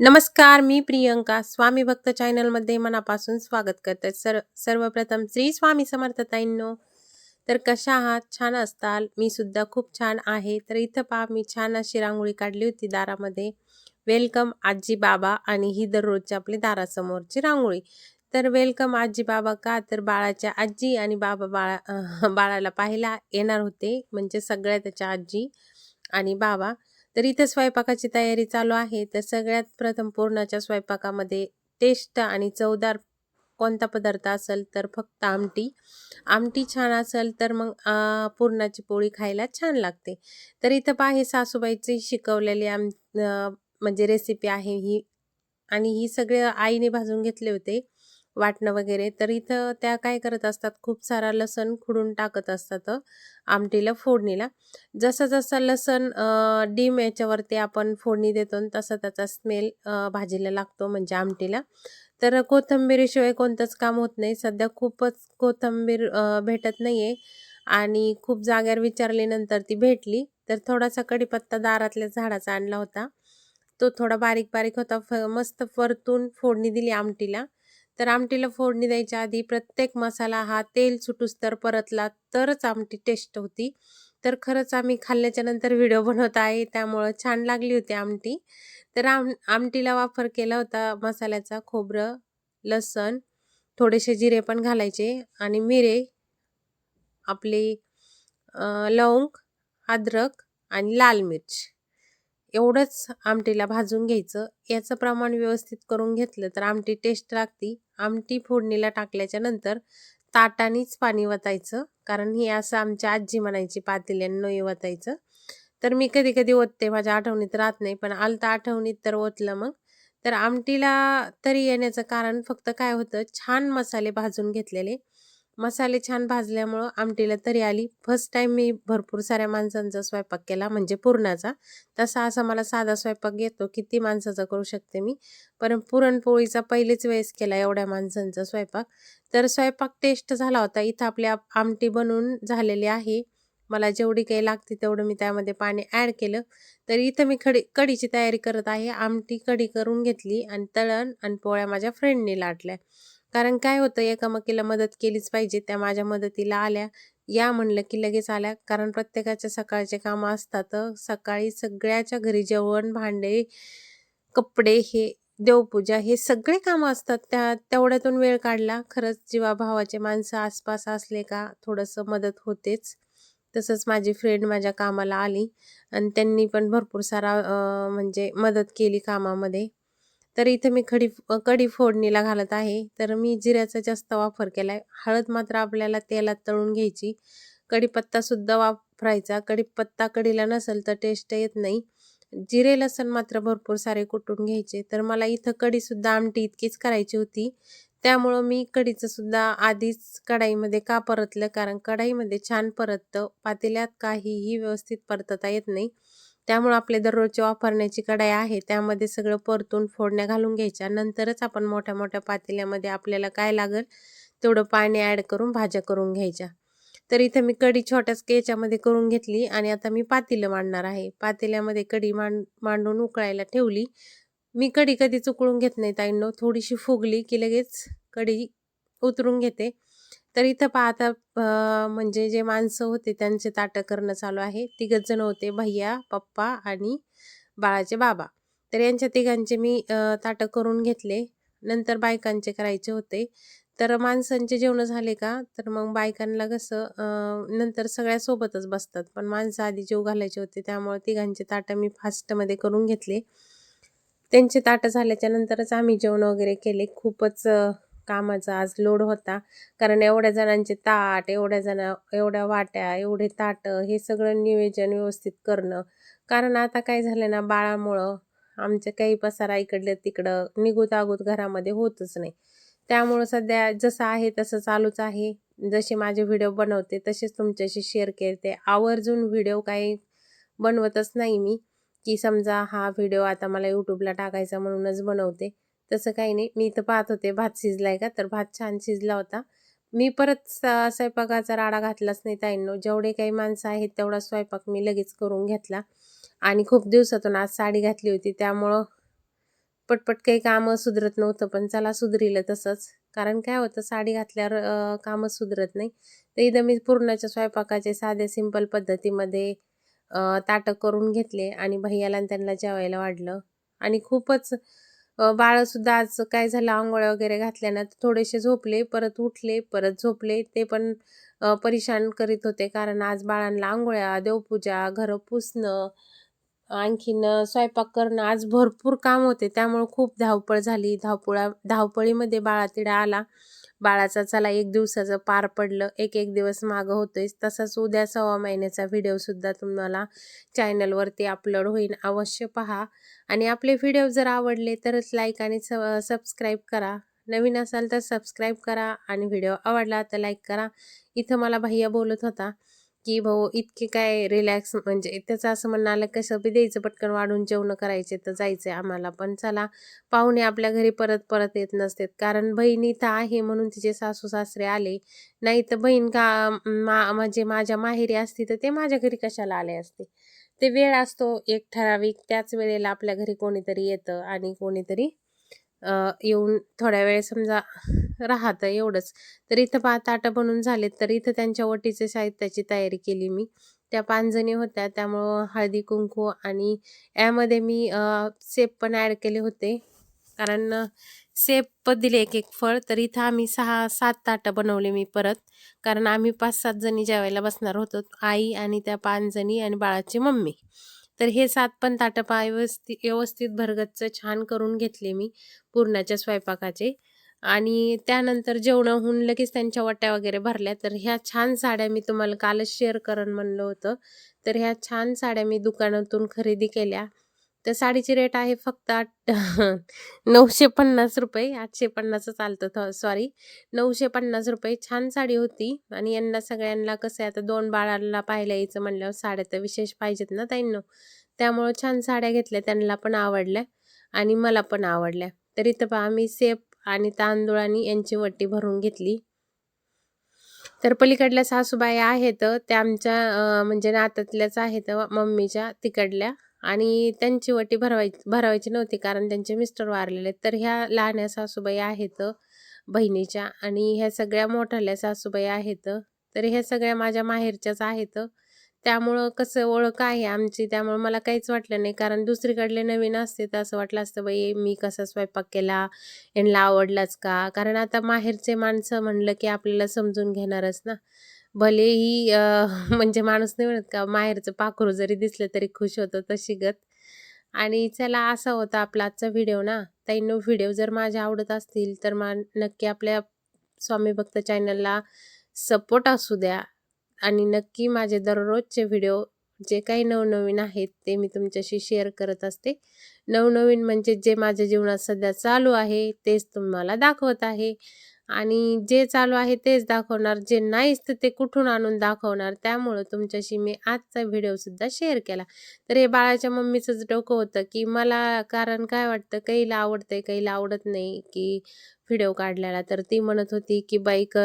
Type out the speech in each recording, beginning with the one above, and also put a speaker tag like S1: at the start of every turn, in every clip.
S1: नमस्कार मी प्रियंका. स्वामी भक्त चॅनलमध्ये मनापासून स्वागत करते. सर सर्वप्रथम श्री स्वामी समर्थताईंनो तर कशा आहात? छान असताल? मी सुद्धा खूप छान आहे. तर इथं पहा मी छान अशी रांगोळी काढली होती दारामध्ये. वेलकम आजी बाबा आणि ही दररोजची आपली दारासमोरची रांगोळी. तर वेलकम आजी बाबा का? तर बाळाच्या आजी आणि बाबा बाळा बाळाला पाहायला येणार होते. म्हणजे सगळ्या त्याच्या आजी आणि बाबा. तर इथे स्वयंपाकाची तयारी चालू आहे. तर सगळ्यात प्रथम पूर्णाच्या स्वयंपाकामध्ये टेस्ट आणि चवदार कोणता पदार्थ असेल तर फक्त आमटी. आमटी छान असेल तर मग पुरणाची पोळी खायला छान लागते. तर इथं पाहे सासूबाईची शिकवलेली आम म्हणजे रेसिपी आहे ही. आणि ही सगळे आईने भाजून घेतले होते. वाटणं वगैरे. तर इथं त्या काय करत असतात खूप सारा लसण खुडून टाकत असतात आमटीला फोडणीला. जसं जसं लसण डीम याच्यावरती आपण फोडणी देतो तसा त्याचा स्मेल भाजीला लागतो म्हणजे आमटीला. तर कोथंबीरीशिवाय कोणतंच काम होत नाही. सध्या खूपच कोथिंबीर भेटत नाही आहे आणि खूप जाग्यावर विचारल्यानंतर ती भेटली. तर थोडासा कढीपत्ता दारातल्या झाडाचा आणला होता. तो थोडा बारीक बारीक होता. फ मस्त परतून फोडणी दिली आमटीला. तर आमटीला फोडणी द्यायच्या आधी प्रत्येक मसाला हा तेल सुटूस तर परतला तरच आमटी टेस्ट होती. तर खरंच आम्ही खाल्ल्याच्या नंतर व्हिडिओ बनवत आहे त्यामुळं छान लागली होती आमटी. तर आम आमटीला वापर केला होता मसाल्याचा खोबरं लसण थोडेसे जिरे पण घालायचे आणि मिरे आपले लवंग अद्रक आणि लाल मिर्च. एवढंच आमटीला भाजून घ्यायचं. याचं प्रमाण व्यवस्थित करून घेतलं तर आमटी टेस्ट लागती. आमटी फोडणीला टाकल्याच्या नंतर ताटानीच पाणी वतायचं. कारण हे असं आमच्या आजी म्हणायची पातेल्यानं वतायचं. तर मी कधी कधी ओतते माझ्या आठवणीत राहत नाही पण आलता आठवणीत तर ओतलं मग. तर आमटीला तरी येण्याचं कारण फक्त काय होतं छान मसाले भाजून घेतलेले. मसाले छान भाजल्यामुळं आमटीला तरी आली. फर्स्ट टाईम मी भरपूर साऱ्या माणसांचा स्वयंपाक केला म्हणजे पुरणाचा. तसा असा मला साधा स्वयंपाक येतो किती माणसाचा करू शकते मी. पण पुरणपोळीचा पहिलेच वेळेस केला एवढ्या माणसांचा स्वयंपाक. तर स्वयंपाक टेस्ट झाला होता. इथं आपली आमटी बनवून झालेली आहे. मला जेवढी काही लागते तेवढं मी त्यामध्ये पाणी ॲड केलं. तर इथं मी खडी कढीची तयारी करत आहे. आमटी कढी करून घेतली आणि तळण आणि पोळ्या माझ्या फ्रेंडने लाटल्या. कारण काय होतं एकामेकीला मदत केलीच पाहिजे त्या माझ्या मदतीला आल्या. या म्हणलं की लगेच आल्या. कारण प्रत्येकाच्या सकाळचे कामं असतात सकाळी सगळ्याच्या घरी जेवण भांडे कपडे हे देवपूजा हे सगळे कामं असतात. त्या तेवढ्यातून वेळ काढला. खरंच जीवाभावाचे माणसं आसपास असले का थोडंसं मदत होतेच. तसंच माझी फ्रेंड माझ्या कामाला आली. आणि त्यांनी पण भरपूर सारा म्हणजे मदत केली कामामध्ये. तर इथे मी खडी कढी फोडणीला घालत आहे. तर मी जिऱ्याचा जास्त वापर केलाय. हळद मात्र आपल्याला तेलात तळून घ्यायची. कढीपत्तासुद्धा वापरायचा. कढीपत्ता कढीला नसेल तर टेस्ट येत नाही. जिरे लसण मात्र भरपूर सारे कुटून घ्यायचे. तर मला इथं कढीसुद्धा आमटी इतकीच करायची होती. त्यामुळं मी कढीचं सुद्धा आधीच कढाईमध्ये का परतलं? कारण कढाईमध्ये छान परततं. पातेल्यात काहीही व्यवस्थित परतता येत नाही. त्यामुळं आपले दररोजची वापरण्याची कढाई आहे. त्यामध्ये सगळं परतून फोडण्या घालून घ्यायच्या. नंतरच आपण मोठ्या मोठ्या पातेल्यामध्ये आपल्याला काय लागेल? तेवढं पाणी ॲड करून भाज्या करून घ्यायच्या. तर इथं मी कढी छोट्याच याच्यामध्ये करून घेतली आणि आता मी पातेलं मांडणार आहे. पातेल्यामध्ये कढी मांड मांडून उकळायला ठेवली. मी कढी कधीच उकळून घेत नाही ताईंनो. थोडीशी फुगली की लगेच कढी उतरून घेते. तर इथं पाहता म्हणजे जे माणसं होते त्यांचे ताटं करणं चालू आहे. तिघच जण होते भैया पप्पा आणि बाळाचे बाबा. तर यांच्या तिघांचे मी ताटं करून घेतले. नंतर बायकांचे करायचे होते. तर माणसांचे जेवण झाले का? तर मग बायकांना कसं नंतर सगळ्या सोबतच बसतात. पण माणसं आधी जेव घालायचे होते त्यामुळे तिघांचे ताटं मी फास्टमध्ये करून घेतले. त्यांचे ताटं झाल्याच्या नंतरच आम्ही जेवण वगैरे केले. खूपच कामाचा आज लोड होता. कारण एवढ्या जणांचे ताट एवढ्या जण एवढ्या वाट्या एवढे ताटं हे सगळं नियोजन व्यवस्थित करणं. कारण आता काय झालं ना बाळामुळं आमचे काही पसारा इकडलं तिकडं निघूत आगूत घरामध्ये होतच नाही. त्यामुळं सध्या जसं आहे तसं चालूच आहे. जसे माझे व्हिडिओ बनवते तसेच तुमच्याशी शेअर करते. आवर्जून व्हिडिओ काही बनवतच नाही मी. की समजा हा व्हिडिओ आता मला यूट्यूबला टाकायचा म्हणूनच बनवते. तसं काही नाही. मी इथं पाहत होते भात शिजलाय का? तर भात छान शिजला होता. मी परत स- स्वयंपाकाचा राडा घातलाच नाही ताईंनो. जेवढे काही माणसं आहेत तेवढा स्वयंपाक मी लगेच करून घेतला. आणि खूप दिवसातून आज साडी घातली होती. त्यामुळं पटपट काही कामं सुधरत नव्हतं पण चला सुधरिलं तसंच. कारण काय होतं साडी घातल्यावर कामं सुधरत नाही. तर इथं मी पूर्णाच्या स्वयंपाकाचे साधे सिंपल पद्धतीमध्ये ताटक ताटं करून घेतले आणि भैयाला त्यांना जेवायला वाढलं. आणि खूपच बाळंसुद्धा आज काय झालं आंघोळ्या वगैरे घातल्यानं थोडेसे झोपले परत उठले परत झोपले. ते पण परेशान करीत होते कारण आज बाळांना आंघोळ्या देवपूजा घरं पुसणं आणखीन स्वयंपाक करणं आज भरपूर काम होते. त्यामुळं खूप धावपळ झाली. धावपळा धावपळीमध्ये बाळा तिडा आला. बाळाचा चला एक दिवसाचं पार पडलं एक एक दिवस मागं होतोय तसाच उद्या सव्वा महिन्याचा व्हिडिओसुद्धा तुम्हाला चॅनलवरती अपलोड होईल. अवश्य पहा. आणि आपले व्हिडिओ जर आवडले तरच लाईक आणि सबस्क्राईब करा. नवीन असाल तर सबस्क्राईब करा आणि व्हिडिओ आवडला तर लाईक करा. इथं मला भैया बोलत होता. की भाऊ इतके काय रिलॅक्स म्हणजे त्याचं असं म्हणणं आलं कसं बी द्यायचं पटकन वाढून जेवणं करायचे तर जायचं आम्हाला पण चला पाहुणे आपल्या घरी परत परत येत नसतात. कारण बहीण इथं आहे म्हणून तिचे सासू सासरे आले. नाही तर बहीण का मा म्हणजे माझ्या माहेरी असती तर ते माझ्या घरी कशाला आले असते? ते वेळ असतो एक ठराविक त्याच वेळेला आपल्या घरी कोणीतरी येतं आणि कोणीतरी येऊन थोड्या वेळ समजा राहतं एवढंच. तर इथं पा ताटं बनून झालेत तर इथं त्यांच्या वटीचे साहित्याची तयारी केली मी. त्या पांजणी होत्या त्यामुळं हळदी कुंकू आणि यामध्ये मी सेप पण ॲड केले होते. कारण सेप दिले एक एक फळ. तर इथं आम्ही सहा सात ताटं बनवले मी परत. कारण आम्ही पाच सात जणी जेवायला बसणार होतो आई आणि त्या पाच जणी आणि बाळाची मम्मी. तर हे सात पण ताटं पा व्यवस्थित व्यवस्थित भरगच्च छान करून घेतले मी पूर्णाच्या स्वयंपाकाचे. आणि त्यानंतर जेवणाहून होऊन लगेच त्यांच्या वाट्या वगैरे भरल्या. तर ह्या छान साड्या मी तुम्हाला कालच शेअर करण म्हणलं होतं. तर ह्या छान साड्या मी दुकानातून खरेदी केल्या. तर साडीची रेट आहे फक्त आठ नऊशे पन्नास रुपये. आठशे पन्नास चालतं सॉरी नऊशे पन्नास रुपये. छान साडी होती. आणि यांना सगळ्यांना कसं आहे आता दोन बाळाला पाहायला यायचं म्हणल्यावर साड्या तर विशेष पाहिजेत ना त्यांना त्यामुळं छान साड्या घेतल्या. त्यांना पण आवडल्या आणि मला पण आवडल्या. तर इथं पहा मी सेफ आणि तांदूळाने यांची वटी भरून घेतली. तर पलीकडल्या सासूबाई आहेत त्या आमच्या म्हणजे नात्यातल्याच आहेत मम्मीच्या तिकडल्या. आणि त्यांची वटी भरवाय भरवायची नव्हती कारण त्यांचे मिस्टर वारलेले तर ह्या लहान्या सासूबाई आहेत बहिणीच्या. आणि ह्या सगळ्या मोठ्याल्या सासूबाई आहेत तर ह्या सगळ्या माझ्या माहेरच्याच आहेत. त्यामुळं कसं ओळख आहे आमची त्यामुळं मला काहीच वाटलं नाही. कारण दुसरीकडले नवीन असते तर असं वाटलं असतं बाई मी कसा स्वयंपाक केला? यांना आवडलाच का? कारण आता माहेरचे माणसं म्हणलं की आपल्याला समजून घेणारच ना. भलेही म्हणजे माणूस नाही म्हणत का माहेरचं पाखरू जरी दिसलं तरी खुश होतं तशी गत. आणि चला असा होता आपला आजचा व्हिडिओ ना. ताईंनो व्हिडिओ जर माझ्या आवडत असतील तर मा नक्की आपल्या स्वामी भक्त चॅनलला सपोर्ट असू द्या. आणि नक्की माझे दररोजचे व्हिडिओ जे काही नवनवीन आहेत ते मी तुमच्याशी शेअर करत असते. नवनवीन म्हणजे जे माझ्या जीवनात सध्या चालू आहे तेच तुम्हाला दाखवत आहे. आणि जे चालू आहे तेच दाखवणार. जे नाहीच तर ते कुठून आणून दाखवणार? त्यामुळं तुमच्याशी मी आजचा व्हिडिओसुद्धा शेअर केला. तर हे बाळाच्या मम्मीचंच डोकं होतं की मला कारण काय वाटतं काहीला आवडतंय काहीला आवडत नाही की व्हिडिओ काढलेला तर ती म्हणत होती की बाईक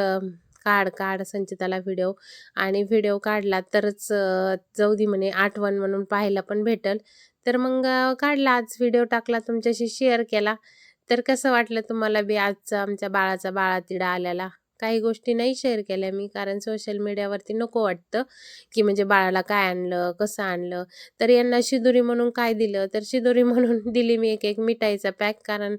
S1: काढ काढ संचिताला व्हिडिओ आणि व्हिडिओ काढला तरच जाऊ दे म्हणे आठवण म्हणून पाहायला पण भेटल. तर मग काढला आज व्हिडिओ टाकला तुमच्याशी शेअर केला. तर कसं वाटलं तुम्हाला बी आजचा आमच्या बाळाचा बाळातिडा आल्याला काही गोष्टी नाही शेअर केल्या मी कारण सोशल मीडियावरती नको वाटतं की म्हणजे बाळाला काय आणलं कसं आणलं. तर यांना शिदोरी म्हणून काय दिलं? तर शिदोरी म्हणून दिली मी एक एक मिठाईचा पॅक कारण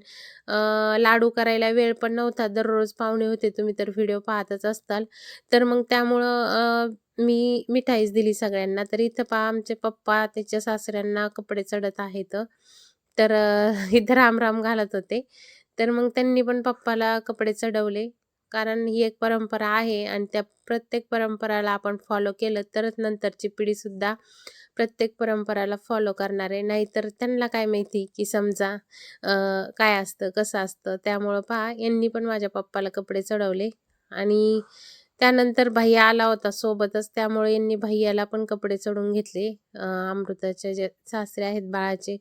S1: लाडू करायला वेळ पण नव्हता. दररोज पाहुणे होते तुम्ही तर व्हिडिओ पाहतच असताल. तर मग त्यामुळं मी मिठाईच दिली सगळ्यांना. तर इथं पहा आमचे पप्पा त्याच्या सासऱ्यांना कपडे चढत आहेत. तर इथं राम राम घालत होते. तर मग त्यांनी पण पप्पाला कपडे चढवले. कारण ही एक परंपरा आहे आणि त्या प्रत्येक परंपराला आपण फॉलो केलं तरच नंतरची पिढीसुद्धा प्रत्येक परंपराला फॉलो करणार आहे. नाहीतर त्यांना काय माहिती की समजा काय असतं कसं असतं? त्यामुळं पहा यांनी पण माझ्या पप्पाला कपडे चढवले आणि त्यानंतर भैया आला होता सोबतच. त्यामुळे यांनी भैयाला पण कपडे चढून घेतले. अमृताचे जे सासरे आहेत बाळाचे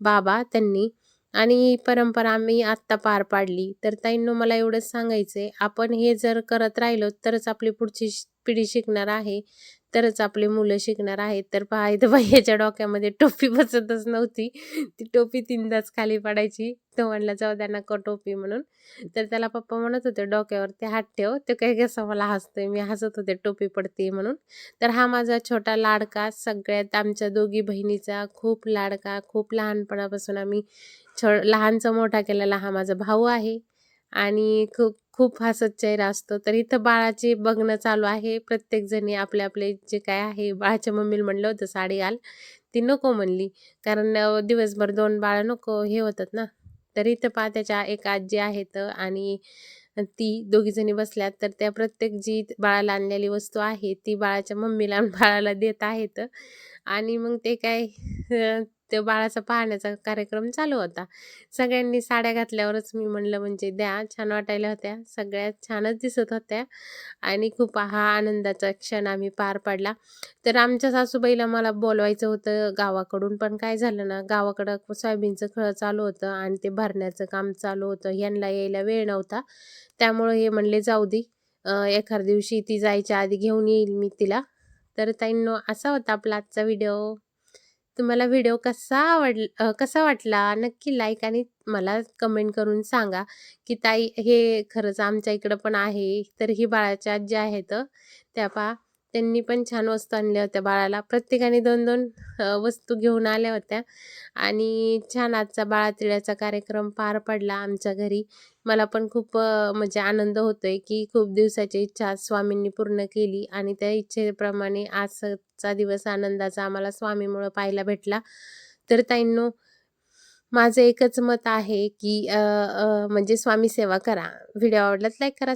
S1: बाबा त्यांनी. आणि ही परंपरा आम्ही आत्ता पार पाडली. तर ताईंनो मला एवढंच सांगायचं आहे आपण हे जर करत राहिलो तरच आपली पुढची पिढी शिकणार आहे. तरच आपले मुलं शिकणार आहेत. तर तर इथं याच्या डोक्यामध्ये टोपी बसतच नव्हती. ती टोपी तीनदाच खाली पडायची. तो म्हणला जाऊ द्या नको टोपी म्हणून. तर त्याला पप्पा म्हणत होते डोक्यावरती हात ठेव. ते काही कसं मला हसतोय? मी हसत होते टोपी पडते म्हणून. तर हा माझा छोटा लाडका सगळ्यात आमच्या दोघी बहिणीचा खूप लाडका खूप लहानपणापासून आम्ही छोड लहानचा मोठा केलेला हा माझा भाऊ आहे. आणि खूप खूप हसत चेहरा असतो. तर इथं बाळाचे बघणं चालू आहे. प्रत्येक जणी आपले आपले जे काय आहे बाळाच्या मम्मीला म्हणलं होतं साडी घाल. ती नको म्हणली. कारण दिवसभर दोन बाळं नको हे होतात ना. तर इथं पा त्याच्या एक आजी आहेत आणि ती दोघी जणी बसल्यात. तर त्या प्रत्येक जी बाळाला आणलेली वस्तू आहे ती बाळाच्या मम्मीला बाळाला देत आहेत. आणि मग ते काय ते बाळाचा पाहण्याचा कार्यक्रम चालू होता. सगळ्यांनी साड्या घातल्यावरच मी म्हणलं म्हणजे द्या छान वाटायला होत्या. सगळ्यात छानच दिसत होत्या. आणि खूप हा आनंदाचा क्षण आम्ही पार पाडला. तर आमच्या सासूबाईला मला बोलवायचं होतं गावाकडून पण काय झालं ना गावाकडं सोयाबीनचं खळं चालू होतं आणि ते भरण्याचं काम चालू होतं. यांना यायला वेळ नव्हता. त्यामुळे हे म्हणले जाऊ दे एखाद्या एखाद दिवशी ती जायच्या आधी घेऊन येईल मी तिला. तर ताईंनो असा होता आपला आजचा व्हिडिओ. तुम्हाला व्हिडिओ कसा आवड कसा वाटला? नक्की लाईक आणि मला कमेंट करून सांगा की ताई हे खरंच आमच्या इकडं पण आहे तर ही बाळाच्या आजी आहेत त्या पा त्यांनी पण छान वस्तू आणल्या होत्या बाळाला. प्रत्येकाने दोन दोन वस्तू घेऊन आल्या होत्या. आणि छान आजचा बाळातिळ्याचा कार्यक्रम पार पडला आमच्या घरी. मला पण खूप म्हणजे आनंद होतोय की खूप दिवसाची इच्छा स्वामींनी पूर्ण केली आणि त्या इच्छेप्रमाणे आजचा दिवस आनंदाचा आम्हाला स्वामीमुळं पाहायला भेटला. तर ताईंनो माझं एकच मत आहे की म्हणजे स्वामी सेवा करा. व्हिडिओ आवडलाच लाईक करा.